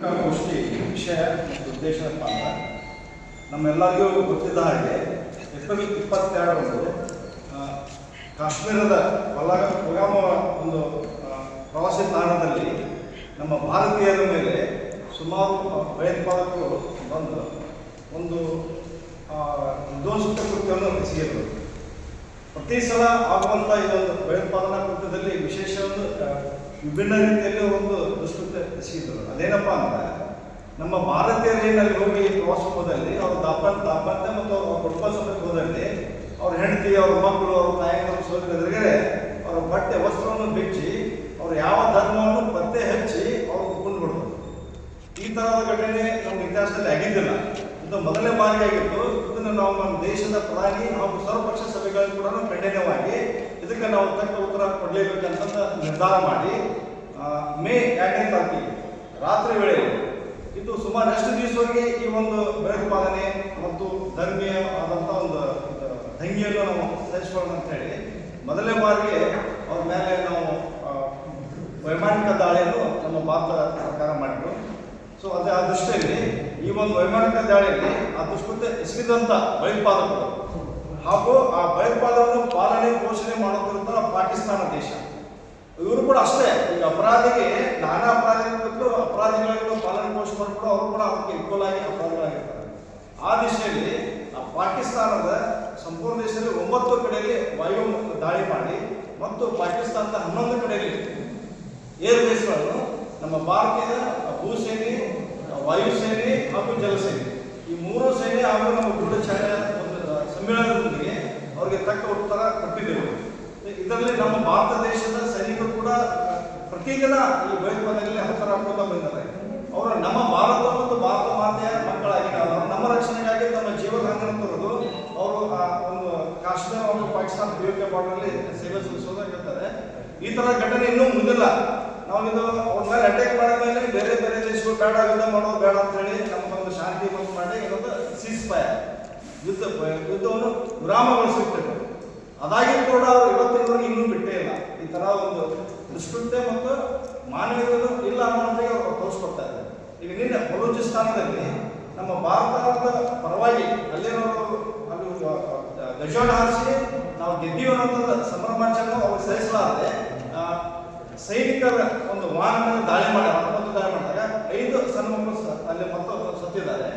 ಗೋಷ್ಠಿ ವಿಷಯ ಮತ್ತು ಅಂದ್ರೆ, ನಮ್ಮೆಲ್ಲರಿಗೂ ಗೊತ್ತಿದ್ದ ಹಾಗೆ ಏಪ್ರಿಲ್ ಇಪ್ಪತ್ತೆರಡರಂದು ಕಾಶ್ಮೀರದ ಬಲ ಪುಗಾಮ ಒಂದು ಪ್ರವಾಸಿ ತಾಣದಲ್ಲಿ ನಮ್ಮ ಭಾರತೀಯರ ಮೇಲೆ ಸುಮಾರು ಭಯೋತ್ಪಾದಕರು ಬಂದು ಒಂದು ವಿಧ್ವಂಸಕ ಕೃತ್ಯವನ್ನು ಎಸಗಿದರು ಪ್ರತಿ ಸಲ ಆಗುವಂಥ ಇದೊಂದು ಭಯೋತ್ಪಾದನಾ ಕೃತ್ಯದಲ್ಲಿ ವಿಶೇಷ ಒಂದು ವಿಭಿನ್ನ ರೀತಿಯಲ್ಲಿ ಒಂದು ದುಷ್ಕೃತ್ಯ ಎಸಗಿದ್ರು ಅದೇನಪ್ಪ ಅಂದ್ರೆ, ನಮ್ಮ ಭಾರತೀಯರು ಏನಲ್ಲಿ ಹೋಗಿ ಹೋದಲ್ಲಿ ಅವ್ರ ದಾಪನ್ ದಾಪತ್ಯ ಮತ್ತು ಅವ್ರ ಕುಟುಂಬ ಹೋದಲ್ಲಿ ಅವ್ರ ಹೆಂಡತಿ, ಅವ್ರ ಮಕ್ಕಳು, ಅವ್ರ ತಾಯಿಗಳು ಸೋದರ ಎದುರುಗಡೆ ಅವರ ಬಟ್ಟೆ, ವಸ್ತ್ರವನ್ನು ಬಿಚ್ಚಿ ಅವ್ರು ಯಾವ ಧರ್ಮವನ್ನು ಪತ್ತೆ ಹಚ್ಚಿ ಅವ್ರು ಕೊಂಡು ಬಿಡೋದು ಈ ತರಹದ ಘಟನೆ ನಮ್ಮ ಇತಿಹಾಸದಲ್ಲಿ ಆಗಿದ್ದಿಲ್ಲ. ಇದು ಮೊದಲನೇ ಬಾರಿ ಆಗಿತ್ತು. ಇದನ್ನು ನಾವು ನಮ್ಮ ದೇಶದ ಪ್ರಧಾನಿ ಹಾಗೂ ಸರ್ವಪಕ್ಷ ಸಭೆಗಳಲ್ಲಿ ಕೂಡ ಖಂಡನೀಯವಾಗಿ ಇದಕ್ಕೆ ನಾವು ತಕ್ಕ ಉತ್ತರ ಕೊಡಲೇಬೇಕಂತ ನಿರ್ಧಾರ ಮಾಡಿ ಮೇ ಎರಡನೇ ತಾರೀಕಿಗೆ, ರಾತ್ರಿ ವೇಳೆ ಇದು ಸುಮಾರು ಎಷ್ಟು ದಿವಸವರೆಗೆ ಈ ಒಂದು ಭಯೋತ್ಪಾದನೆ ಮತ್ತು ಧರ್ಮೀಯ ಆದಂತ ಒಂದು ದಂಗೆಯನ್ನು ನಾವು ಸಹಿಸಿಕೊಳ್ಳೋಣ ಅಂತ ಹೇಳಿ, ಮೊದಲನೇ ಬಾರಿಗೆ ಅವ್ರ ಮೇಲೆ ನಾವು ವೈಮಾನಿಕ ದಾಳಿಯನ್ನು ನಮ್ಮ ಭಾರತ ಸರ್ಕಾರ ಮಾಡಿದ್ರು. ಸೊ, ಅದೇ ಆ ದೃಷ್ಟಿಯಲ್ಲಿ ಈ ಒಂದು ವೈಮಾನಿಕ ದಾಳಿಯಲ್ಲಿ ಆ ದುಷ್ಕೃತ್ಯ ಎಸಗಿದಂಥ ಭಯೋತ್ಪಾದಕರು ಹಾಗೂ ಆ ಭಯೋತ್ಪಾದವನ್ನು ಪಾಲನೆ, ಪೋಷಣೆ ಮಾಡುತ್ತಿರುತ್ತ ಪಾಕಿಸ್ತಾನ ದೇಶ. ಇವರು ಕೂಡ ಅಷ್ಟೇ, ಈಗ ಅಪರಾಧಿಗೆ ನಾನಾ ಅಪರಾಧಿಗಳು ಅಪರಾಧಿಗಳಿಗೂ ಪಾಲನೆ, ಪೋಷಣೆ ಮಾಡಿಕೊಂಡು ಅವರು ಕೂಡ ಅದಕ್ಕೆ ಈಕ್ವಲ್ ಆಗಿ ಆ ದಿಶೆಯಲ್ಲಿ ಆ ಪಾಕಿಸ್ತಾನದ ಸಂಪೂರ್ಣ ದೇಶದಲ್ಲಿ ಒಂಬತ್ತು ಕಡೆಯಲ್ಲಿ ವಾಯು ದಾಳಿ ಮಾಡಿ ಮತ್ತು ಪಾಕಿಸ್ತಾನದ ಹನ್ನೊಂದು ಕಡೆಯಲ್ಲಿ ಏರ್ ಬೇಸ್ಗಳನ್ನು ನಮ್ಮ ಭಾರತೀಯ ಭೂಸೇನೆ ವಾಯುಸೇನೆ ಹಾಗೂ ಜಲಸೇನೆ ಈ ಮೂರು ಸೇನೆ ಹಾಗೂ ನಮ್ಮ ಗೂಢಚಾರ ಸಮ್ಮೇಳನದೊಂದಿಗೆ ಅವರಿಗೆ ತಕ್ಕ ಉತ್ತರ ಕೊಟ್ಟಿದ್ದೇವೆ. ಇದರಲ್ಲಿ ನಮ್ಮ ಭಾರತ ದೇಶದ ಸೈನಿಕರು ಕೂಡ ಪ್ರತಿದಿನ ಈ ಭಯೋತ್ಪಾದನೆಯಲ್ಲಿ ಹತರಾಗ್ತಾ ಬಂದಿದ್ದಾರೆ ಅವರು ನಮ್ಮ ಭಾರತ ಮತ್ತು ಭಾರತ ಮಾತೆಯ ಮಕ್ಕಳಾಗಿ ನಮ್ಮ ರಕ್ಷಣೆಗಾಗಿ ತಮ್ಮ ಜೀವನವನ್ನು ತೊರೆದು ಅವರು ಆ ಒಂದು ಕಾಶ್ಮೀರ ಮತ್ತು ಪಾಕಿಸ್ತಾನ ಪಿಯೋಕೆ ಬಾರ್ಡರ್ಲಿ ಸೇವೆ ಸಲ್ಲಿಸೋದಾಗಿರ್ತಾರೆ ಈ ತರ ಘಟನೆ ಇನ್ನೂ ಮುಂದಿಲ್ಲ. ನಾವು ಇದು ಅವ್ರ ಮೇಲೆ ಅಟ್ಯಾಕ್ ಮಾಡಿದ ಮೇಲೆ ಬೇರೆ ಬೇರೆ ದೇಶಗಳು ಬೇಡ, ಯುದ್ಧ ಮಾಡೋದು ಬೇಡ ಅಂತ ಹೇಳಿ ನಮ್ಮ ಒಂದು ಶಾಂತಿ ಮಾಡಿ ಇದೊಂದು ಸೀಸ್ ಫೈರ್ ಯುದ್ಧ, ಯುದ್ಧವನ್ನು ವಿರಾಮಗೊಳಿಸಿರ್ತೇವೆ ಅದಾಗಿಯೂ ಕೂಡ ಅವರು ಇವತ್ತಿನವರೆಗೆ ಇನ್ನೂ ಬಿಟ್ಟೇ ಇಲ್ಲ. ಈ ತರ ಒಂದು ದುಷ್ಕೃತ್ಯ ಮತ್ತು ಮಾನವೀಯತೆಯನ್ನು ಇಲ್ಲ ಅನ್ನೋದಕ್ಕೆ ಅವರು ತೋರಿಸ್ಕೊಡ್ತಾ ಇದ್ದಾರೆ. ಈಗ ನಿನ್ನೆ ಬಲೂಚಿಸ್ತಾನದಲ್ಲಿ ನಮ್ಮ ಭಾರತದ ಪರವಾಗಿ ಅಲ್ಲಿರೋರು ಅಲ್ಲಿ ಗಜವಾಡ ಹಾರಿಸಿ ನಾವು ಗೆದ್ದೀವಿ ಅನ್ನೋಂಥದ್ದು ಸಂಭ್ರಮಾಚರಣೆ ಅವ್ರಿಗೆ ಸಹಿಸಲಾರದೆ ಸೈನಿಕರ ಒಂದು ವಾಹನ ದಾಳಿ ಮಾಡಿ ಹತ್ತೊಂಬತ್ತು ದಾಳಿ ಮಾಡಿದಾಗ ಐದು ಸಣ್ಣ ಮಕ್ಕಳು ಅಲ್ಲಿ ಮತ್ತೊಬ್ಬರು ಸತ್ತಿದ್ದಾರೆ.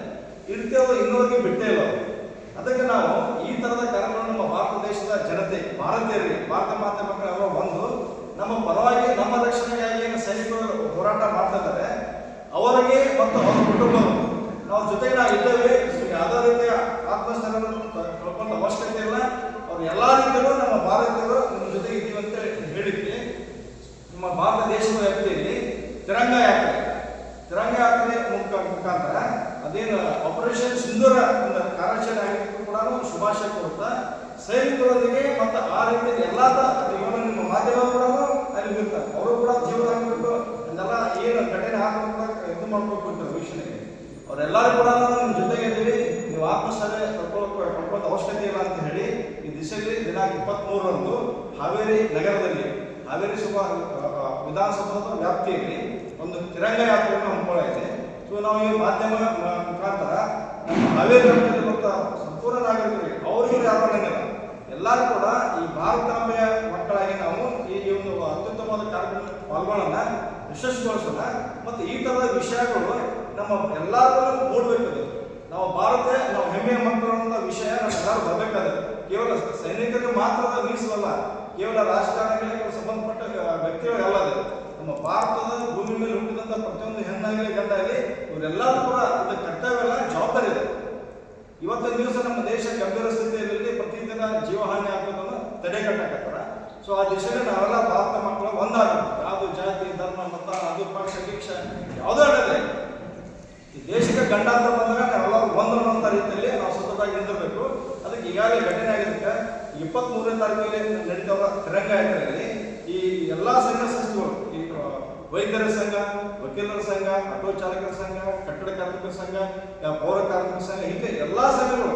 ಈ ರೀತಿ ಅವರು ಬಿಟ್ಟೇ ಇಲ್ಲ ಅವರು. ಅದಕ್ಕೆ ನಾವು ಈ ತರದ ಕಾರ್ಯಗಳು ನಮ್ಮ ಭಾರತ ದೇಶದ ಜನತೆ, ಭಾರತೀಯರಿಗೆ, ಭಾರತ ಮಾತೆ ಮಕ್ಕಳು ಬಂದು ನಮ್ಮ ಪರವಾಗಿ, ನಮ್ಮ ರಕ್ಷಣೆಗಾಗಿ ಏನು ಸೈನಿಕರು ಹೋರಾಟ ಮಾಡ್ತಾ ಇದ್ದಾರೆ. ಅವರಿಗೆ ಮತ್ತು ಅವರ ನಾವು ಜೊತೆಗೆ ನಾವು ಇದ್ದೇವೆ. ಯಾವುದೇ ರೀತಿಯ ಆತ್ಮಸ್ಥೈರ್ಯವನ್ನು ಕಳ್ಕೊಂಡ ಅವಶ್ಯಕತೆ ಇಲ್ಲ. ಅವ್ರು ಎಲ್ಲ ರೀತಿಯಲ್ಲೂ ನಮ್ಮ ಭಾರತೀಯರು ನಿಮ್ಮ ಜೊತೆಗೆ ಇದ್ದೀವಿ ಅಂತ ಹೇಳಿದ್ವಿ ನಮ್ಮ ಭಾರತ ದೇಶದ ವ್ಯಾಪ್ತಿಯಲ್ಲಿ ತಿರಂಗ ಯಾತ್ರೆ. ತಿರಂಗ ಯಾತ್ರೆ ಮುಖ, ಮುಖಾಂತರ ಅದೇನು ಆಪರೇಷನ್ ಸಿಂಧೂರ ಒಂದು ಕಾರ್ಯಾಚರಣೆ ಆಗಿದ್ದು ಕೂಡ ಶುಭಾಶಯ ಕೊಡುತ್ತಾ, ಸೈನಿಕರೊಂದಿಗೆ ಮತ್ತು ಆ ರೀತಿ ಎಲ್ಲ ನಿಮ್ಮ ಮಾಧ್ಯಮ ಕೂಡ ಅಲ್ಲಿ ಇರ್ತಾರೆ. ಅವರು ಕೂಡ ಜೀವನ ಹಾಕಬೇಕು ಅದೆಲ್ಲ ಏನು ಘಟನೆ ಅಂತ ಇದು ಮಾಡ್ಬೇಕು ವೀಕ್ಷಣೆಗೆ ಅವರೆಲ್ಲರೂ ಕೂಡ ನಿಮ್ಮ ಜೊತೆಗೆ ಇದ್ದೀವಿ ನೀವು ಆತ್ಮಸ್ಥೈರ್ಯ ಕಳ್ಕೊಳ್ಳೋಕೆ ಕಳ್ಕೊಳ್ಳೋದು ಅವಶ್ಯಕತೆ ಇಲ್ಲ ಅಂತ ಹೇಳಿ, ಈ ದಿಶೆಯಲ್ಲಿ ದಿನಾಂಕ ಇಪ್ಪತ್ತ್ಮೂರರಂದು ಹಾವೇರಿ ನಗರದಲ್ಲಿ, ಹಾವೇರಿ ಸುಮಾರ ವಿಧಾನಸಭಾದ ವ್ಯಾಪ್ತಿಯಲ್ಲಿ ಒಂದು ತಿರಂಗ ಯಾತ್ರೆಯನ್ನು ಹಮ್ಮಿಕೊಳ್ಳಿದೆ ಸೊ ನಾವು ಈ ಮಾಧ್ಯಮ ಮುಖಾಂತರ ನಮ್ಮ ಹಾವೇರಿ ಬರುತ್ತ ಸಂಪೂರ್ಣ ನಾಗರಿಕರಿಗೆ ಅವ್ರಿಗೆ ಯಾರನ್ನಿಲ್ಲ ಎಲ್ಲರೂ ಕೂಡ ಈ ಭಾರತಾಂಬೆಯ ಮಕ್ಕಳಾಗಿ ನಾವು ಈ ಒಂದು ಅತ್ಯುತ್ತಮವಾದ ಕಾರ್ಯಕ್ರಮ ಪಾಲ್ಗೊಳ್ಳೋಣ ಯಶಸ್ವಿಗೊಳಿಸೋಣ ಮತ್ತು ಈ ಥರದ ವಿಷಯಗಳು ನಮ್ಮ ಎಲ್ಲರೂ ಮೂಡಬೇಕದು. ನಾವು ಭಾರತ, ನಾವು ಹೆಮ್ಮೆಯ ಮಕ್ಕಳು ಅನ್ನೋ ವಿಷಯ ನಮ್ಮೆಲ್ಲರೂ ಬರಬೇಕಾದ್ರೆ ಕೇವಲ ಸೈನಿಕರಿಗೆ ಮಾತ್ರ ಮೀಸಲಲ್ಲ ಕೇವಲ ರಾಜಕಾರಣಿಗಳಿಗೆ ಸಂಬಂಧಪಟ್ಟ ವ್ಯಕ್ತಿಗಳಿಗೆ ವ್ಯಕ್ತಿಗಳು ನಮ್ಮ ಭಾರತದ ಭೂಮಿ ಮೇಲೆ ಹುಟ್ಟಿದಂಥ ಪ್ರತಿಯೊಂದು ಹೆಣ್ಣಾಗಲಿ ಗಂಡಾಗಲಿ ಇವರೆಲ್ಲರೂ ಕೂಡ ಇದು ಕರ್ತವ್ಯ ಜವಾಬ್ದಾರಿ ಇದೆ. ಇವತ್ತಿನ ದಿವಸ ನಮ್ಮ ದೇಶ ಗಂಭೀರ ಸ್ಥಿತಿಯಲ್ಲಿ ಪ್ರತಿದಿನ ಜೀವಹಾನಿ ಆಗೋದನ್ನು ತಡೆಗಟ್ಟಕತ್ತಾರ. ಸೊ ಆ ದಿಶೆಯಲ್ಲಿ ನಾವೆಲ್ಲ ಭಾರತ ಮಕ್ಕಳು ಒಂದಾಗಬೇಕು. ಯಾವುದು ಜಾತಿ, ಧರ್ಮ, ಮತ, ಅದು ಪಕ್ಷ, ಭಿಕ್ಷ, ಯಾವುದೋ ಹೇಳಿದ್ರೆ ಈ ದೇಶಕ್ಕೆ ಗಂಡ ಅಂತ ಬಂದಾಗ ನಾವೆಲ್ಲರೂ ಒಂದು ಅನ್ನೋಂಥ ರೀತಿಯಲ್ಲಿ ನಾವು ಸತತವಾಗಿ ನಿಂದಿರಬೇಕು ಅದಕ್ಕೆ ಈಗಾಗಲೇ ಘಟನೆ ಆಗಿದ್ದಕ್ಕೆ ಇಪ್ಪತ್ತ್ಮೂರನೇ ತಾರೀಕಿಗೆ ನಡೀತಾವ, ತಿರಂಗ ಈ ಎಲ್ಲ ಸಂಘ ಸಂಸ್ಥೆಗಳು ವೈದ್ಯರ ಸಂಘ, ವಕೀಲರ ಸಂಘ, ಆಟೋ ಚಾಲಕರ ಸಂಘ, ಕಟ್ಟಡ ಕಾರ್ಮಿಕರ ಸಂಘ ಪೌರ ಕಾರ್ಮಿಕರ ಸಂಘ, ಹೀಗೆ ಎಲ್ಲ ಸಂಘಗಳು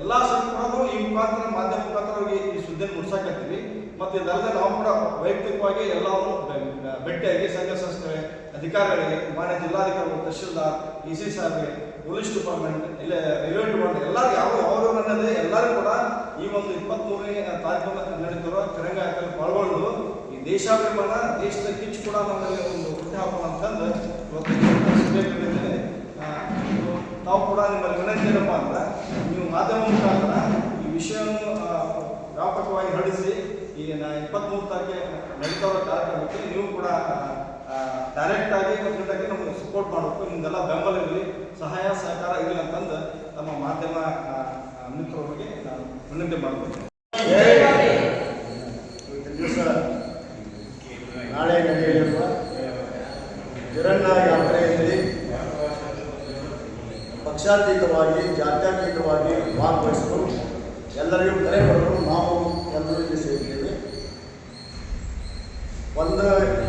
ಎಲ್ಲ ಸಂಘಗಳು ಈ ಮುಖಾಂತರ, ಮಾಧ್ಯಮ ಮುಖಾಂತರ ಈ ಸುದ್ದಿಯನ್ನು ಮುಡ್ಸಾಕತ್ತೀವಿ. ಮತ್ತು ಇದಲ್ಲದೆ ನಾವು ಕೂಡ ವೈಯಕ್ತಿಕವಾಗಿ ಎಲ್ಲವನ್ನು ಭೇಟಿಯಾಗಿ ಸಂಘ ಸಂಸ್ಥೆ ಅಧಿಕಾರಿಗಳಿಗೆ, ಮಾನ್ಯ ಜಿಲ್ಲಾಧಿಕಾರಿಗಳು, ತಹಶೀಲ್ದಾರ್, ಇ ಸಿ ಸಾಹೇಬ್ಗೆ ಪೊಲೀಸ್ ಡಿಪಾರ್ಟ್ಮೆಂಟ್, ಇಲ್ಲ ರೈಲ್ವೆ ಡಿಪಾರ್ಟ್ಮೆಂಟ್ ಎಲ್ಲರೂ ಯಾವ ಯಾವ ಅನ್ನೋದೇ ಎಲ್ಲರೂ ಕೂಡ ಈ ಒಂದು ಇಪ್ಪತ್ತ್ಮೂರನೇ ತಾರೀಕು ನಡೀತಿರೋ ತಿರಂಗ ಪಾಲ್ಗೊಂಡು ದೇಶಾಭಿಮಾನ ದೇಶದ ಕಿಚ್ಚು ಕೂಡ ನಮ್ಮಲ್ಲಿ ಒಂದು ಹುಟ್ಟು ಹಾಕೋಣ ಅಂತಂದು ಇವತ್ತು. ತಾವು ಕೂಡ ನಿಮ್ಮಲ್ಲಿ ವಿನಂತಿ ಏನಪ್ಪ ಅಂದ್ರೆ ನೀವು ಮಾಧ್ಯಮ ಮುಖಾಂತರ ಈ ವಿಷಯವನ್ನು ವ್ಯಾಪಕವಾಗಿ ಹರಡಿಸಿ ಈ ನಾ ಇಪ್ಪತ್ತ್ಮೂರು ತಾರೀಕಿಗೆ ನಡೀತಾ ಇರೋ ಕಾರ್ಯಕ್ರಮಕ್ಕೆ ನೀವು ಕೂಡ ಡೈರೆಕ್ಟ್ ಆಗಿ ಕಂಪ್ಲೀಟಾಗಿ ನಮಗೆ ಸಪೋರ್ಟ್ ಮಾಡಬೇಕು ನಿಮ್ದೆಲ್ಲ ಬೆಂಬಲ ಇರಲಿ ಸಹಾಯ ಸಹಕಾರ ಇರಲಿ ಅಂತಂದು ನಮ್ಮ ಮಾಧ್ಯಮ ಮಿತ್ರರಿಗೆ ನಾನು ವಿನಂತಿ ಮಾಡ್ತೀನಿ ಇವತ್ತಿನ ದಿವಸ ನಾಳೆ ನಡೆಯಲಿರುವ ತಿರಂಗ ಯಾತ್ರೆಯಲ್ಲಿ ಪಕ್ಷಾತೀತವಾಗಿ ಜಾತ್ಯತೀತವಾಗಿ ಭಾಗವಹಿಸಲು ಎಲ್ಲರಿಗೂ ಕರೆ ಬರಲು ನಾವು ಎಲ್ಲರೂ ಇಲ್ಲಿ ಸೇರಿದ್ದೇವೆ. ಒಂದು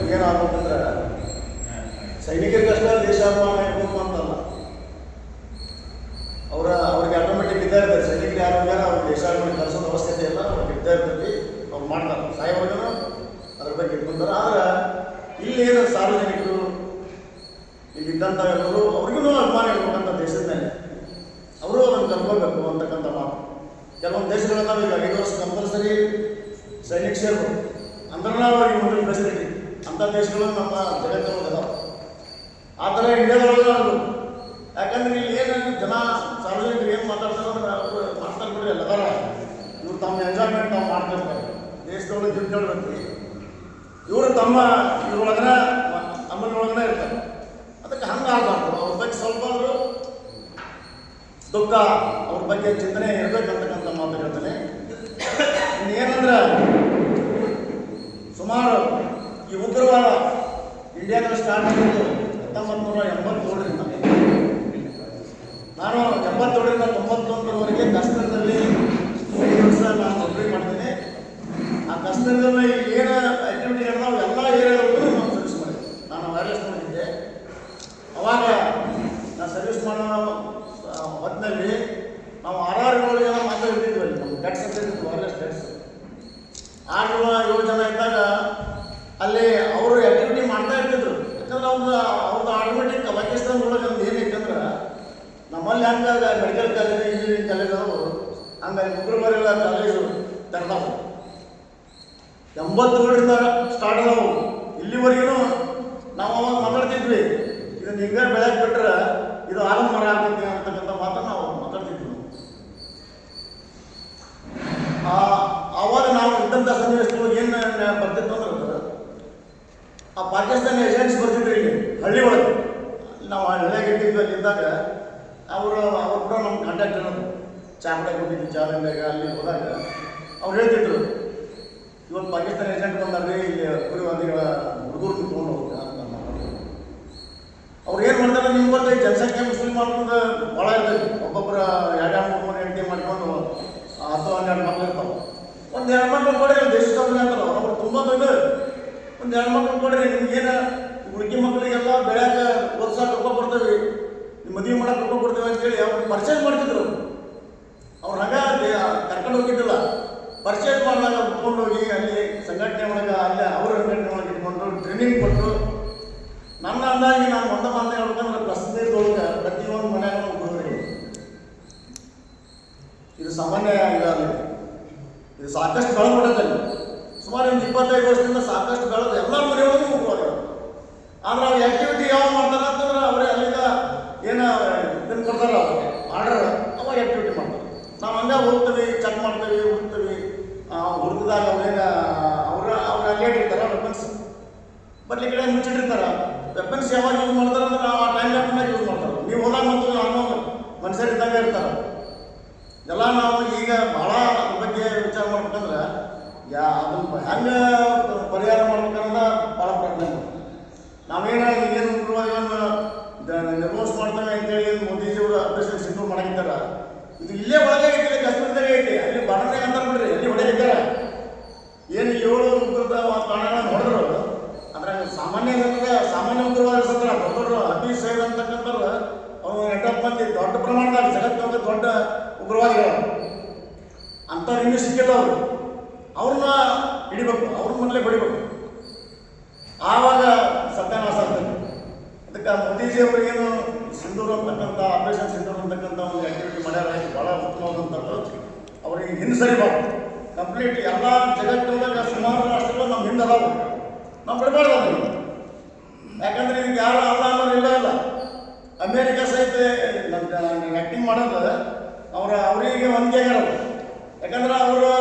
ಏನಾಗಬೇಕಂದ್ರೆ ಸೈನಿಕರಿಗಷ್ಟೇ ದೇಶಾಭಿಮಾನ ಇರಬೇಕು ಅಂತಲ್ಲ ಅವರ ಅವ್ರಿಗೆ ಆಟೋಮೆಟಿಕ್ ಇದ್ದೇ ಇರ್ತದೆ ಸೈನಿಕರು ಯಾರು ಹೋಗ್ಯಾರ ಅವ್ರ ದೇಶಾಭಿಮಾನ ಕಲಿಸೋದು ಅವಶ್ಯಕತೆ ಇಲ್ಲ ಅವ್ರಿಗೆ ಇದ್ದೇ ಇರ್ತೈತಿ ಅವ್ರು ಮಾಡ್ತಾರೆ ಸಾಯೋವರೆಗೂ ಅದ್ರ ಬಗ್ಗೆ ಇಟ್ಕೊಂತಾರೆ ಆದ್ರೆ ಇಲ್ಲಿ ಏನು ಸಾರ್ವಜನಿಕರು ಇಲ್ಲಿದ್ದಂಥ ಎಲ್ಲರೂ ಅವ್ರಿಗೂ ಅಭಿಮಾನ ಇರ್ಬೇಕಂತ ದೇಶದ ಮೇಲೆ ಅವರು ಅದನ್ನು ಕಲ್ಕೋಬೇಕು ಅಂತಕ್ಕಂಥ ಮಾತು ದೇಶಗಳನ್ನ ಈಗ ಐದು ವರ್ಷ ಕಂಪಲ್ಸರಿ ಸೈನಿಕ ಸೇರ್ಬೋದು ಅಂದ್ರೆ ನಾವು ಈ ಮುಂದಿನ ಫೆಸಿಲಿಟಿ ಅಂಥ ದೇಶಗಳು ನಮ್ಮ ಜಗತ್ತಿನೊಳಗೆ ಆ ಥರ ಇಂಡಿಯಾದೊಳಗೆ ಯಾಕಂದ್ರೆ ಇಲ್ಲಿ ಏನು ಜನ ಸಾರ್ವಜನಿಕರು ಏನು ಮಾತಾಡ್ತಾರೆ ಅವರು ಮಾಡ್ತಾರೆ ಬಿಡ್ರಿ ಇವ್ರು ತಮ್ಮ ಎಂಜಾಯ್ಮೆಂಟ್ ತಾವು ಮಾಡ್ತಿರ್ತಾರೆ ದೇಶದೊಳಗೆ ದುಡ್ಡು ಇರ್ತೈತಿ ಇವರು ತಮ್ಮ ಇದ್ರೊಳಗನ ಅಮಲಿನೊಳಗನೆ ಇರ್ತಾರೆ. ಅದಕ್ಕೆ ಹಂಗೆ ಆಗಬಾರ್ದು. ಅವ್ರ ಬಗ್ಗೆ ಸ್ವಲ್ಪ ಅವರು ದುಃಖ, ಅವ್ರ ಬಗ್ಗೆ ಚಿಂತನೆ ಇರಬೇಕಂತಕ್ಕಂಥ ಮಾತು ಹೇಳ್ತೇನೆ ಇನ್ನೇನಂದ್ರೆ ಸುಮಾರು ಈ ಉಗ್ರವಾದ ಆಗಿದ್ದು ಹತ್ತೊಂಬತ್ತು ನೂರ ಎಂಬತ್ತೇಳರಿಂದ ನಾನು ಎಂಬತ್ತೇಳರಿಂದ ತೊಂಬತ್ತೊಂದರವರೆಗೆ ಕಷ್ಟದಲ್ಲಿ ಐದು ವರ್ಷ ನಾನು ನೌಕರಿ ಮಾಡ್ತೀನಿ. ಆ ಕಷ್ಟದಲ್ಲಿ ಏನು ಆಕ್ಟಿವಿಟಿ ಎಲ್ಲ ಏರಿಯಾದಲ್ಲೂ ನಾನು ಸರ್ವಿಸ್ ಮಾಡಿದ್ದೆ ನಾನು ವೈರ್ಲೆಸ್ ಮಾಡಿದ್ದೆ ಅವಾಗ ನಾನು ಸರ್ವಿಸ್ ಮಾಡೋ ಹೊತ್ತಿನಲ್ಲಿ ನಾವು ಆರ್ ಏಳು ಮಾತಾಡ್ತಿದ್ವಿ ನಮ್ಮ ಡೆಟ್ಸ್ ಅಂತ ವೈರಸ್ ಡೆಟ್ಸ್ ಆರು ಏಳು ಜನ ಇದ್ದಾಗ ಅಲ್ಲಿ ಅವರು ಆಕ್ಟಿವಿಟಿ ಮಾಡ್ತಾ ಇರ್ತಿದ್ರು ಯಾಕಂದ್ರೆ ಅವ್ರದ್ದು ಆಟೋಮೆಟಿಕ್ ಪಾಕಿಸ್ತಾನ ಒಳಗೆ ಒಂದು ಏನೈತಂದ್ರೆ ನಮ್ಮಲ್ಲಿ ಹಂಗಾಗ ಮೆಡಿಕಲ್ ಕಾಲೇಜ್ ಇಂಜಿನಿಯರಿಂಗ್ ಕಾಲೇಜ್ ಅವರು, ಹಂಗಾಗಿ ಮುಗ್ರಬರೆಲ್ಲ ಕಾಲೇಜು ತೆರಳವು ಎಂಬತ್ತೇಳರಿಂದ ಸ್ಟಾರ್ಟ್ ಅದಾವು. ಇಲ್ಲಿವರೆಗೂ ನಾವು ಅವಾಗ ಮಾತಾಡ್ತಿದ್ವಿ. ಇದನ್ನ ಹಿಂಗೆ ಬೆಳಗ್ಗೆ ಬಿಟ್ರೆ ಇದು ಆರಂಭ ಮರ ಆಗ್ತೈತಿ ಅಂತಕ್ಕಂಥ ಮಾತನ್ನು ನಾವು ಮಾತಾಡ್ತಿದ್ವಿ. ಆ ಆವಾಗ ನಾವು ಇದ್ದಂಥ ಸನ್ನಿವೇಶಗಳು ಏನು ಬರ್ತಿತ್ತು ಅಂದ್ರೆ, ಆ ಪಾಕಿಸ್ತಾನಿ ಏಜೆಂಟ್ಸ್ ಬರ್ತಿದ್ರು ಇಲ್ಲಿ ಹಳ್ಳಿ ಒಳಗೆ ನಾವು ಹಳ್ಳಿಯಾಗ ಇಟ್ಟಿದ್ವಿ ಅಲ್ಲಿ ಇದ್ದಾಗ ಅವರು, ಅವ್ರು ಕೂಡ ನಮ್ಮ ಕಾಂಟ್ಯಾಕ್ಟ್ ಇರೋದು ಚಾಪಡೆ ಹೋಗಿದ್ವಿ ಜಾಲಂಬೆಗ ಅಲ್ಲಿ ಹೋದಾಗ. ಅವ್ರು ಹೇಳ್ತಿದ್ರು, ಇವತ್ತು ಪಾಕಿಸ್ತಾನ ಏಜೆಂಟ್ ಬಂದಾರ್ರಿ, ಇಲ್ಲಿ ಕುರಿವಾದಿಗಳ ಹುಡುಗರು ತೊಗೊಂಡು ಹೋಗ್ತಾರೆ. ಅವ್ರು ಏನು ಮಾಡ್ತಾರೆ, ನಿಮ್ಗೆ ಗೊತ್ತೈತೆ ಜನಸಂಖ್ಯೆ ಮುಸ್ಲಿಂ ಮಾಡ್ಕೊಂಡು ಭಾಳ ಇರ್ತೈತಿ ಒಬ್ಬೊಬ್ಬರ ಎರಡೆರಡು ಮೂರು ಮೂರು ಎಂಟು ಮಾಡ್ಕೊಂಡು ಹತ್ತು, ಹನ್ನೆರಡು ಮಕ್ಳು ಇರ್ತಾವೆ. ಒಂದು ಎರಡು ಮಕ್ಳು ಕೊಡ್ರಿ ದೇಶ ಅಂತಲ್ಲ ಅವ್ರು ತುಂಬ ದೊಡ್ಡ ಒಂದು ಎರಡು ಮಕ್ಳು ಕೊಡ್ರಿ, ನಿಮ್ಗೇನು ಹುಡುಗಿ ಮಕ್ಕಳಿಗೆಲ್ಲ ಬೆಳ್ಯಾಕ ಒಂದು ಸಾವಿರ ನಿಮ್ಮ ಮದುವೆ ಮಾಡಕ್ಕೆ ರೊಕ್ಕ ಕೊಡ್ತೇವೆ ಅಂತೇಳಿ ಅವ್ರು ಪರ್ಚೇಸ್ ಮಾಡ್ತಿದ್ರು. ಅವ್ರು ಹಂಗ ಕರ್ಕೊಂಡು ಹೋಗಿದ್ದಿಲ್ಲ. ಪರ್ಚೇಸ್ ಮಾಡಿದಾಗ ಹೋಗಿ ಅಲ್ಲಿ ಸಂಘಟನೆ ಒಳಗೆ, ಅಲ್ಲೇ ಅವ್ರ ಸಂಘಟನೆ ಒಳಗೆ ಇಟ್ಕೊಂಡು ಟ್ರೈನಿಂಗ್ ಕೊಟ್ಟು ನನ್ನ ಅಂದಾಗಿ ನಾನು ಒಂದ ಮಾತು ಹೇಳ್ಬೇಕಂದ್ರೆ ಪ್ರಸ್ತುತದೊಳಗೆ ಪ್ರತಿಯೊಂದು ಮನ್ಯಾಗ ಹುಡುಗರು ಇದು ಸಾಮಾನ್ಯ ಇದಾಗಲಿ. ಇದು ಸಾಕಷ್ಟು ಬೆಳೆದ್ಬಿಟ್ಟದಲ್ಲಿ ಸುಮಾರು ಒಂದು ಇಪ್ಪತ್ತೈದು ವರ್ಷದಿಂದ ಸಾಕಷ್ಟು ಬೆಳೆದು ಎಲ್ಲ ಮನೆಯೊಳಗೂ ಮುಖ್ಯವಾಗಿದೆ ಆದ್ರೆ ಅವ್ರ ಆಕ್ಟಿವಿಟಿ ಯಾವ ಮಾಡ್ತಾರೆ ಅಂತಂದ್ರೆ ಅವರೇ ಏನು ಇದನ್ನು ಕೊಡ್ತಾರ ಆರ್ಡರ್ ಅವ ಆಕ್ಟಿವಿಟಿ ಮಾಡ್ತಾರೆ ನಾವು ಹಂಗೆ ಹೋಗ್ತೀವಿ ಚೆಕ್ ಮಾಡ್ತೀವಿ ಹೋಗ್ತೀವಿ ಹುಡುಕಿದಾಗ ಅವ್ರೇನ ಅವ್ರ ಅವ್ರು ಅಲ್ಲೇ ಇರ್ತಾರೆ ವೆಪನ್ಸ್ ಬಟ್ ಈ ಕಡೆ ಮುಚ್ಚಿಟ್ಟಿರ್ತಾರೆ ವೆಪನ್ಸ್ ಯಾವಾಗ ಯೂಸ್ ಮಾಡ್ತಾರೆ ಅಂದ್ರೆ ಆ ಟೈಮ್ ವೆಪನ್ನಾಗ ಯೂಸ್ ಮಾಡ್ತಾರೆ. ನೀವು ಹೋದಾಗ ಮತ್ತು ನಾನು ಮನುಷ್ಯರಿದ್ದಾಗ ಇರ್ತಾರೆ. ಎಲ್ಲ ನಾವು ಈಗ ಭಾಳ ಬಗ್ಗೆ ವಿಚಾರ ಮಾಡ್ಬೇಕಂದ್ರೆ, ಯಾ ಅದನ್ನ ಹೆಂಗೆ ಪರಿಹಾರ ಮಾಡ್ಬೇಕನ್ನೋದ ಭಾಳ ಪ್ರಾಬ್ಲಮ್ ನಾವೇನ ಹೇಳಿ ಅಂತೇಳಿ ಮೋದಿಜಿಯವರು ಅಭ್ಯರ್ಥಿ ಸಿಂಧು ಮಾಡಾಕಿದ್ದಾರ ಇದು ಇಲ್ಲೇ ಒಳಗೆ ಐತಿ ಕಾಶ್ಮೀರದಾಗ ಐತಿ. ಅಲ್ಲಿ ಬಾರ್ಡರ್ನಾಗ ಅಂತ ಬಿಡ್ರಿ ಅಲ್ಲಿ ಹೊಡೆದಿದ್ದಾರ ಏನು ಏಳು ಉಗ್ರದ ತಾಣಗಳನ್ನು ಹೊಡೆದ್ರು ಅದ್ರಾಗ ಸಾಮಾನ್ಯ ಜನರ, ಸಾಮಾನ್ಯ ಉಗ್ರವಾದ ಸತ್ರ ದೊಡ್ಡರು ಅತಿ ಸೈಡ್ ಅಂತಕ್ಕಂಥವ್ರು, ಅವ್ರು ಎಂಟತ್ತು ಮಂದಿ ದೊಡ್ಡ ಪ್ರಮಾಣದಾಗ ಜಗತ್ತಿನ ದೊಡ್ಡ ಉಗ್ರವಾದಿಗಳು ಅಂಥವ್ರು ಇನ್ನೂ ಸಿಕ್ಕಿಲ್ಲ ಅವರು. ಅವ್ರನ್ನ ಹಿಡಿಬೇಕು, ಅವ್ರ ಮೊದಲೇ ಹೊಡಿಬೇಕು. ಆವಾಗ ಸತ್ಯನಾಶ ಆಗ್ತದೆ. ಅದಕ್ಕೆ ಮೋದಿಜಿ ಅವರಿಗೇನು ಸಿಂಧೂರ್ ಅಂತಕ್ಕಂಥ ಆಪರೇಷನ್ ಸಿಂಧೂರ್ ಅಂತಕ್ಕಂಥ ಒಂದು ಆಕ್ಟಿವಿಟಿ ಮಾಡ್ಯಾರ ಭಾಳ ಉತ್ತಮವಾದಂಥದ್ದು ಅವರಿಗೆ ಹಿಂದೆ ಸರಿಬಾರ್ದು ಕಂಪ್ಲೀಟ್ ಎಲ್ಲ ಜಗತ್ತಿನದಾಗ ಸುಮಾರು ರಾಷ್ಟ್ರಗಳು ನಮ್ಮ ಹಿಂದೆ ಅದಾವು. ನಾವು ಬಿಡಬಾರ್ದು ಯಾಕಂದ್ರೆ ಈಗ ಯಾರು ಅಲ್ಲ ಅಲ್ಲ ಇಲ್ಲ ಇಲ್ಲ ಅಮೇರಿಕ ಸಹಿತ ಆ್ಯಕ್ಟಿಂಗ್ ಮಾಡೋದು, ಅವರ ಅವರಿಗೆ ಒಂದೇ ಹೇಳೋದು. ಯಾಕಂದ್ರೆ ಅವರು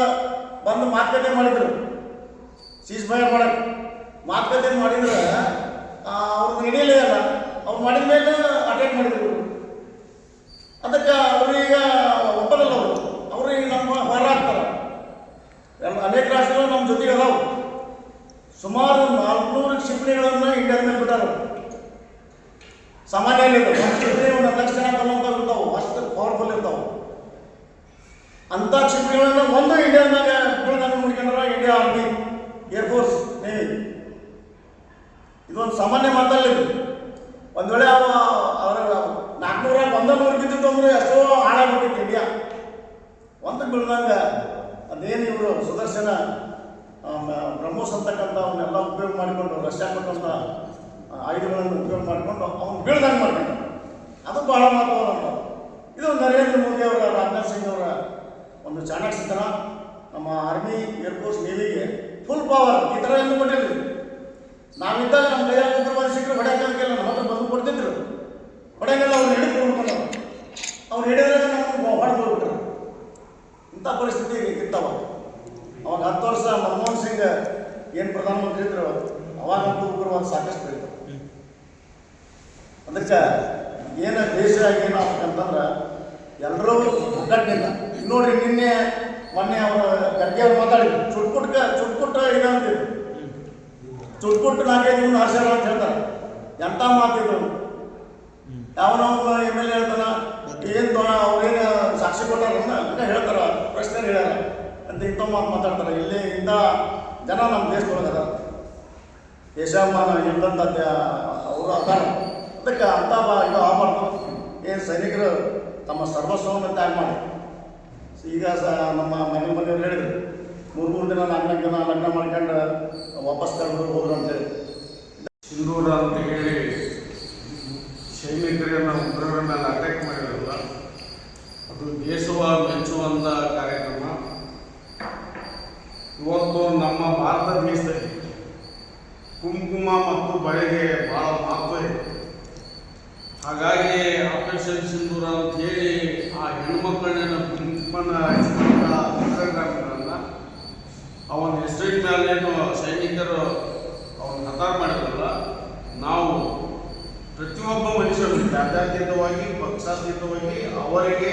ಬಂದು ಮಾತುಕತೆ ಮಾಡಿದ್ರು. ಸೀಸ್ ಫೈರ್ ಮಾಡಕ್ಕೆ. ಮಾತುಕತೆ ಮಾಡಿದ್ರೆ ಅವ್ರದ್ದು ಹಿಡಿಯಲೇ ಅಲ್ಲ ಅವ್ರು ಮಾಡಿದ ಮೇಲೆ ಅಟೆಂಡ್ ಮಾಡಿದ್ರು. ಅದಕ್ಕೆ ಈಗ ಒಪ್ಪದಲ್ಲ ಅವರು. ಅವರು ಈಗ ನಮ್ಮ ಹೊರ ಆಗ್ತಾರೆ. ಎಲ್ಲ ಅನೇಕ ರಾಷ್ಟ್ರಗಳು ನಮ್ಮ ಜೊತೆಗೆ ಅದಾವು. ಸುಮಾರು ನಾಲ್ಕುನೂರು ಕ್ಷಿಪಣಿಗಳನ್ನು ಇಂಡಿಯಾದ ಮೇಲೆ ಬಿಟ್ಟಾರ. ಸಾಮಾನ್ಯ ಕ್ಷಿಪಣಿ ಒಂದು ಲಕ್ಷ ಜನ ಕೊಲ್ಲುವಂಥವು ಇರ್ತಾವೆ. ಅಷ್ಟು ಪವರ್ಫುಲ್ ಇರ್ತಾವೆ. ಅಂಥ ಕ್ಷಿಪಣಿಗಳನ್ನ ಒಂದು ಇಂಡಿಯಾದಾಗ ಬೀಳ್ದಂಗೆ ಮುಡ್ಕೊಂಡ್ರ India army air force navy ಇದೊಂದು ಸಾಮಾನ್ಯ ಮಾತಲ್ಲ ಒಂದು ವೇಳೆ ಅವ ಅವರ ನಾಲ್ಕುನೂರ ಒಂದ ನೂರು ಬಿದ್ದಿತ್ತು ಅಂದ್ರೆ ಎಷ್ಟೋ ಹಾಳಾಗ್ಬಿಟ್ಟಿತ್ತು ಇಂಡಿಯಾ ಒಂದು ಬೀಳ್ದಂಗ ಅದೇನು ಇವರು ಸುದರ್ಶನ ಬ್ರಹ್ಮೋಸ್ ಅಂತಕ್ಕಂಥ ಅವನ್ನೆಲ್ಲ ಉಪಯೋಗ ಮಾಡಿಕೊಂಡು ರಷ್ಯಾ ಕೊಟ್ಟಂಥ ಆ, ಆಯುಧಗಳನ್ನು ಉಪಯೋಗ ಮಾಡಿಕೊಂಡು ಅವನು ಬೀಳ್ದಂಗೆ ಮಾಡ್ಕೊಂಡು ಅದು ಬಹಳ ಮಹತ್ವದ ಇದು ನರೇಂದ್ರ ಮೋದಿ ಅವರ ರಾಜನಾಥ್ ಸಿಂಗ್ ಅವರ ಒಂದು ಚಾಣಾಕ್ಷತನ ನಮ್ಮ ಆರ್ಮಿ ಏರ್ಫೋರ್ಸ್ ನೇವಿಗೆ ಫುಲ್ ಪವರ್ ಈ ಥರ ಏನು ಕೊಟ್ಟಿದ್ರು. ನಾವಿದ್ದಾಗ ನಮ್ಮ ಕೈಯಾಗ ಉಗ್ರವಾದ ಸಿಕ್ಕರು ಹೊಡೆಯೋಕ್ಕಾಗಿಲ್ಲ ನಮ್ಮ ಹತ್ರ ಬಂದು ಕೊಡ್ತಿದ್ರು. ಹೊಡೆಯಂಗೆಲ್ಲ ಅವ್ರು ಹಿಡಿದು ಕೊಡ್ಕೊಂಡು ಅವ್ರು ಹಿಡಿದ್ರೆ ನಮ್ಗೆ ಹೊಡೆದು ಹೋಗ್ಬಿಟ್ರು. ಇಂಥ ಪರಿಸ್ಥಿತಿ ಇತ್ತವ. ಅವಾಗ ಹತ್ತು ವರ್ಷ ಮನಮೋಹನ್ ಸಿಂಗ್ ಏನು ಪ್ರಧಾನಮಂತ್ರಿ ಇದ್ರು, ಅವಾಗಂತೂ ಉಗ್ರವಾದ ಸಾಕಷ್ಟು ಇತ್ತು ಅದಕ್ಕೆ ಏನು ದೇಶ ಏನಾಗ್ಬೇಕಂತಂದ್ರೆ ಎಲ್ಲರೂ ಒಗ್ಗಟ್ಟಿನಿಂದ ನೋಡ್ರಿ ನಿನ್ನೆ ಮೊನ್ನೆ ಅವರು ಅವ್ರು ಮಾತಾಡಿದ್ರು. ಚುಟ್ಕುಟ್ಕ ಚುಟ್ಕುಟ್ಟ ಇದು ಅಂತಿದ್ರು ಚುಟ್ಕುಟ್ಟು ನಾಲ್ಕೈದು ಮುಂದೆ ಹರ್ಷಾರ ಅಂತ ಹೇಳ್ತಾರೆ. ಎಂಥ ಮಾತಿದ್ರು ಯಾವನೋ ಎಂ ಎಲ್ ಎ ಹೇಳ್ತಾನ, ಏನು ಅವ್ರೇನು ಸಾಕ್ಷಿ ಕೊಟ್ಟಾರ ಅಂತ ಹೇಳ್ತಾರ ಪ್ರಶ್ನೆ ಹೇಳ್ಯಾರ. ಅಂತ ಇಂಥ ಮಾತು ಮಾತಾಡ್ತಾರೆ. ಇಲ್ಲಿ ಇಂಥ ಜನ ನಮ್ಮ ದೇಶದೊಳಗೆ ಅದಾರ. ದೇಶಾಭಿಮಾನ ಇಲ್ಲದಂತ ಅವರು ಅದಾರ. ಅದಕ್ಕೆ ಅಂತ ಇದು ಆಗಬಾರ್ದು. ಏನು ಸೈನಿಕರು ತಮ್ಮ ಸರ್ವಸ್ವವನ್ನು ತ್ಯಾಗ ಮಾಡಿ. ಈಗ ಸ ನಮ್ಮ ಮನೆ ಮನೆಯವ್ರು ಹೇಳಿದ್ರು ಮೂರು ಮೂರು ದಿನ ನಾಲ್ಕು ದಿನ ಲಗ್ನ ಮಾಡ್ಕೊಂಡು ವಾಪಸ್ ಕರ್ಕೊಂಡು ಹೋದ್ರು ಅಂತೇಳಿ ಸಿಂಧೂರ ಅಂತ ಹೇಳಿ ಸೈನಿಕರನ್ನ ಉಗ್ರರ ಮೇಲೆ ಅಟ್ಯಾಕ್ ಮಾಡಿರಲ್ಲ ಅದು ದೇಶವ ಮೆಚ್ಚುವಂಥ ಕಾರ್ಯಕ್ರಮ. ಇವತ್ತು ನಮ್ಮ ಭಾರತ ದೇಶದಲ್ಲಿ ಕುಂಕುಮ ಮತ್ತು ಬಳೆಗೆ ಬಹಳ ಮಹತ್ವ ಇದೆ. ಹಾಗಾಗಿ ಆಪರೇಷನ್ ಸಿಂಧೂರ ಅಂತ ಹೇಳಿ ಆ ಹೆಣ್ಮಕ್ಕಳನ್ನ ಕುಂಕುಮನ ಅವನ ಹೆಸರಿನ ಮೇಲೇನು ಸೈನಿಕರು ಅವನ ಹತಾರ ಮಾಡಿದ್ರಲ್ಲ, ನಾವು ಪ್ರತಿಯೊಬ್ಬ ಮನುಷ್ಯರು ಜಾತ್ಯತೀತವಾಗಿ ಪಕ್ಷಾತೀತವಾಗಿ ಅವರಿಗೆ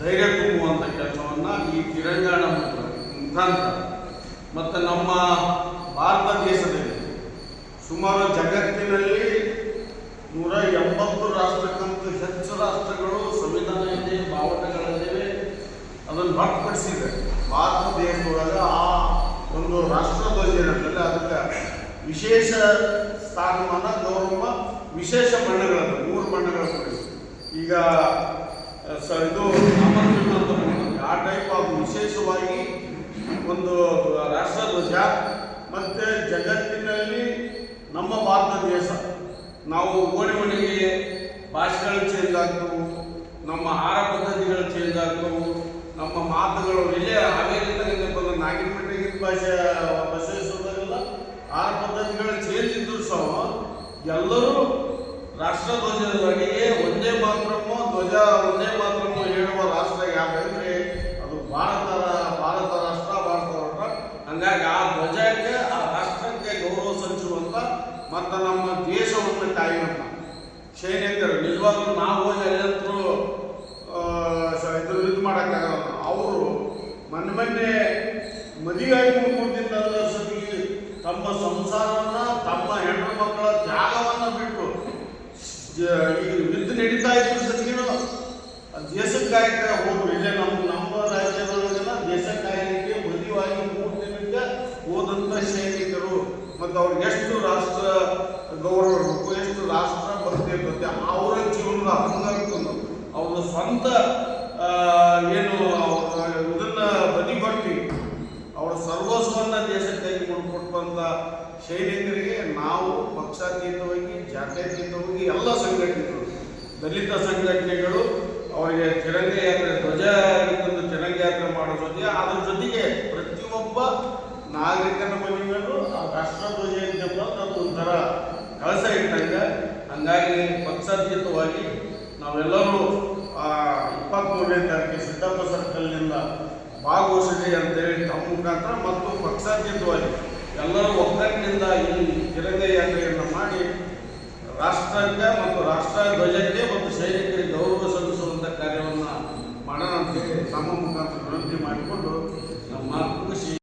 ಧೈರ್ಯ ತುಂಬುವಂಥ ಕೆಲಸವನ್ನು ಈ ತಿರಂಗಾಣ ಮುಖಾಂತರ. ಮತ್ತು ನಮ್ಮ ಭಾರತ ದೇಶದಲ್ಲಿ ಸುಮಾರು ಜಗತ್ತಿನಲ್ಲಿ ನೂರ ಎಂಬತ್ತು ರಾಷ್ಟ್ರಕ್ಕಂತ ಹೆಚ್ಚು ರಾಷ್ಟ್ರಗಳು ಸಂವಿಧಾನ ಇದೆ ಅದನ್ನು ಹೊರತುಪಡಿಸಿದೆ ಭಾರತ ದೇಶದೊಳಗೆ ಆ ಒಂದು ರಾಷ್ಟ್ರಧ್ವಜ ಏನಂತಂದ್ರೆ ಅದಕ್ಕೆ ವಿಶೇಷ ಸ್ಥಾನಮಾನ, ಗೌರವ, ವಿಶೇಷ ಬಣ್ಣಗಳನ್ನು ಮೂರು ಬಣ್ಣಗಳ ಕೊಡಿಸಿ ಈಗ ಸ, ಇದು ಅಂತ ಆ ಟೈಪ್ ಆಫ್ ವಿಶೇಷವಾಗಿ ಒಂದು ರಾಷ್ಟ್ರಧ್ವಜ ಮತ್ತೆ ಜಗತ್ತಿನಲ್ಲಿ ನಮ್ಮ ಭಾರತ ದೇಶ. ನಾವು ಓಣಿ ಓಣಿಗೆ ಭಾಷೆಗಳು ಚೇಂಜ್ ಆಗ್ತವು, ನಮ್ಮ ಆಹಾರ ಪದ್ಧತಿಗಳು ಚೇಂಜ್ ಆಗ್ತವು. ನಮ್ಮ ಮಾತುಗಳು ಇಲ್ಲೇ ಹಾವೇರಿ ತನಕ ಬಂದ ನಾಗಿನಪೇಟೆಗಿನ ಭಾಷೆ ಬಸವಿಸೋದಾಗಲ್ಲ ಆ ಪದ್ಧತಿಗಳು ಚೇಂಜ್ ಇದ್ದರೂ ಸಹ ಎಲ್ಲರೂ ರಾಷ್ಟ್ರಧ್ವಜದೊಳಗೆ ಒಂದೇ ಮಾತ್ರಮೋ, ಧ್ವಜ ಒಂದೇ ಮಾತ್ರಮೋ ಹೇಳುವ ರಾಷ್ಟ್ರ ಯಾಕಂದ್ರೆ ಅದು ಭಾರತ ಭಾರತ ರಾಷ್ಟ್ರ ಭಾರತ ರಾಷ್ಟ್ರ. ಹಂಗಾಗಿ ಆ ಧ್ವಜಕ್ಕೆ, ಆ ರಾಷ್ಟ್ರಕ್ಕೆ ಗೌರವ ಸಲ್ಲಿಸುವಂತ ಮತ್ತು ನಮ್ಮ ದೇಶವನ್ನು ಕಾಯುವಂತ ಸೈನಿಕರು ನಿಜವಾಗ್ಲೂ ನಾವು ಹೋಗಿ ಎಲ್ಲಂತರೂ ಇದು ಮಾಡೋಕ್ಕಾಗಲ್ಲ. ಮೊನ್ನೆ ಮದುವೆಯಾಗಿ ಮದುವೆ ಆಗಿ ಸತಿ ತಮ್ಮ ಸಂಸಾರವನ್ನ, ತಮ್ಮ ಹೆಣ್ಣು ಮಕ್ಕಳ ತ್ಯಾಗವನ್ನ ಬಿಟ್ಟು ಜ- ಈ ಯುದ್ಧ ನಡೀತಾ ಇದ್ರು ಸತಿಗಳು ದೇಶಕ್ಕಾಯಕ ಹೋದ್ರು. ಇಲ್ಲೇ ನಮ್ಮ ನಮ್ಮ ರಾಜ್ಯದೊಳಗೆಲ್ಲ ದೇಶಕ್ಕಾಯಕ್ಕೆ ಮದುವೆಯಾಗಿ ಮೂರು ದಿನಕ್ಕೆ ಹೋದಂಥ ಸೈನಿಕರು ಮತ್ತು ಅವ್ರಿಗೆ ಎಷ್ಟು ರಾಷ್ಟ್ರ ಗೌರವ ಎಷ್ಟು ರಾಷ್ಟ್ರ ಭಕ್ತಿ ಇರ್ತದೆ ಅವರ ಜೀವನದ ಅಂಗ ಅವ್ರ ಸ್ವಂತ ಏನು ಅವ್ರ ದೇಶಕ್ಕೆ ಬದಿಗೊಟ್ಟಿ ಕೊಟ್ಟು ಬಂದ ಸೈನಿಕರಿಗೆ ನಾವು ಪಕ್ಷಾತೀತವಾಗಿ ಜಾತ್ಯತೀತವಾಗಿ ಎಲ್ಲ ಸಂಘಟನೆಗಳು, ದಲಿತ ಸಂಘಟನೆಗಳು, ಅವರಿಗೆ ತಿರಂಗ ಯಾತ್ರೆ, ಧ್ವಜ ತಂದು ತಿರಂಗ ಯಾತ್ರೆ ಜೊತೆಗೆ ಅದ್ರ ಜೊತೆಗೆ ಪ್ರತಿಯೊಬ್ಬ ನಾಗರಿಕನ ಮನೆ ಮೇಲೂ ಆ ರಾಷ್ಟ್ರ ಧ್ವಜ ಒಂಥರ ಕಳಸ ಇಟ್ಟಂಗ. ಹಂಗಾಗಿ ಪಕ್ಷಾತೀತವಾಗಿ ನಾವೆಲ್ಲರೂ ಇಪ್ಪತ್ತ್ಮೂರನೇ ತಾರೀಕು ಸಿದ್ದಪ್ಪ ಸರ್ಕಲ್ನಿಂದ ಭಾಗವಹಿಸಿದೆ ಅಂತೇಳಿ ತಮ್ಮ ಮುಖಾಂತರ ಮತ್ತು ಪಕ್ಷಾತೀತವಾಗಿ ಎಲ್ಲರೂ ಒಗ್ಗಟ್ಟಿನಿಂದ ಈ ತಿರಂಗ ಯಾತ್ರೆಯನ್ನು ಮಾಡಿ ರಾಷ್ಟ್ರಕ್ಕೆ ಮತ್ತು ರಾಷ್ಟ್ರ ಧ್ವಜಕ್ಕೆ ಮತ್ತು ಸೈನಿಕರಿಗೆ ಗೌರವ ಸಲ್ಲಿಸುವಂಥ ಕಾರ್ಯವನ್ನು ಮಾಡೋಣ ಅಂತೇಳಿ ತಮ್ಮ ಮುಖಾಂತರ ವಿನಂತಿ ಮಾಡಿಕೊಂಡು ನಮ್ಮ ಮಾತು